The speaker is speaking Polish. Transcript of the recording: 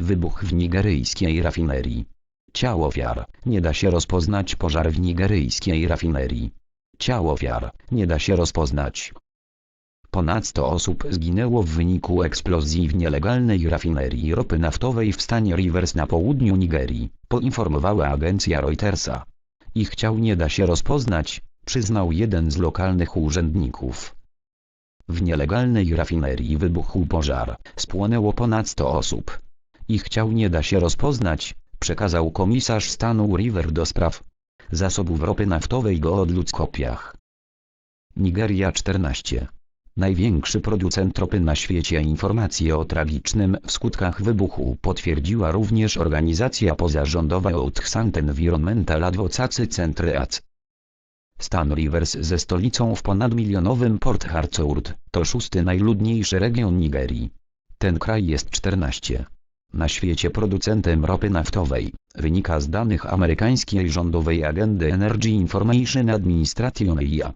Wybuch w nigeryjskiej rafinerii. Ciało ofiar. Nie da się rozpoznać pożar w nigeryjskiej rafinerii. Ciało ofiar. Nie da się rozpoznać. Ponad 100 osób zginęło w wyniku eksplozji w nielegalnej rafinerii ropy naftowej w stanie Rivers na południu Nigerii, poinformowała agencja Reutersa. Ich ciał nie da się rozpoznać, przyznał jeden z lokalnych urzędników. W nielegalnej rafinerii wybuchł pożar, spłonęło ponad 100 osób. Ich ciał nie da się rozpoznać, przekazał komisarz stanu River do spraw zasobów ropy naftowej go odlud Skopiach. Nigeria 14. Największy producent ropy na świecie informacje o tragicznym w skutkach wybuchu potwierdziła również organizacja pozarządowa Outxant Environmental Advocacy Centre Stan Rivers ze stolicą w ponadmilionowym Port Harcourt, to szósty najludniejszy region Nigerii. Ten kraj jest 14. Na świecie producentem ropy naftowej, wynika z danych amerykańskiej rządowej agendy Energy Information Administration EIA.